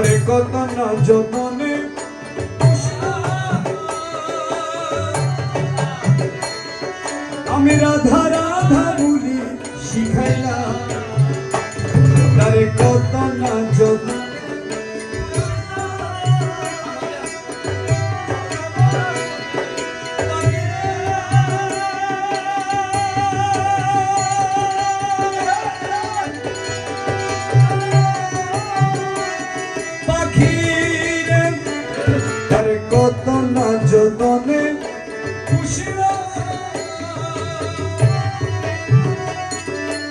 তারে কত না যতনে আমি রাধা রাধা বলি শিখাইলাম।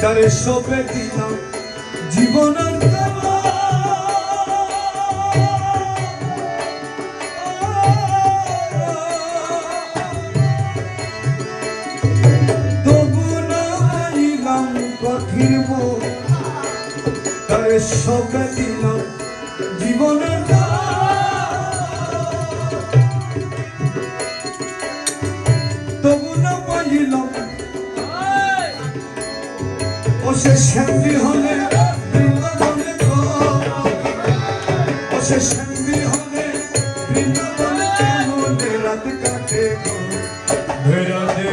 তারে সবে দিলাম জীবনের সবে সে শ্যামলি হলে বৃন্দাবনে ও সে শ্যামলি হলে বৃন্দাবনে কেমনে রাত কাটে ধৈরা দে।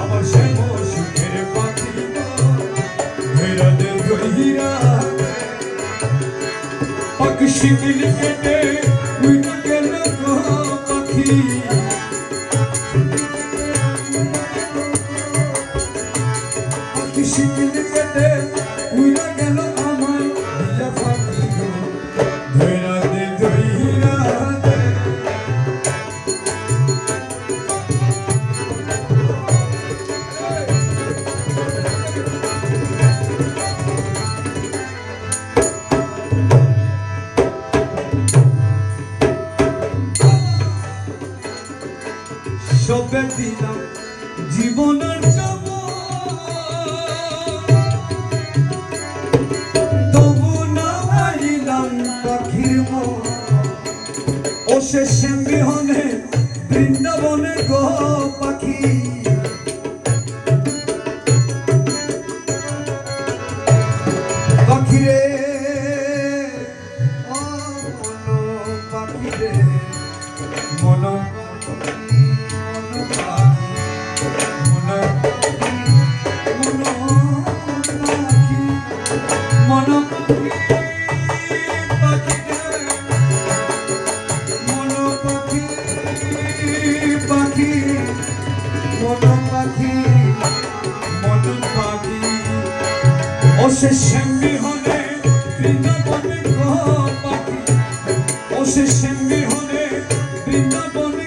আমার শ্যাম সুখের পাখি ধৈরা দে। পাখি শিকিল কেটে উইটা গেল পাখি দিলাম জীবন তবু না পাইলাম পাখির ও সে বিহনে বৃন্দাবনে গো পাখি। সে শ্যামী হলে বৃন্দাবনে পাখি। ও সে শ্যামী হলে বৃন্দাবনে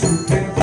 সুখের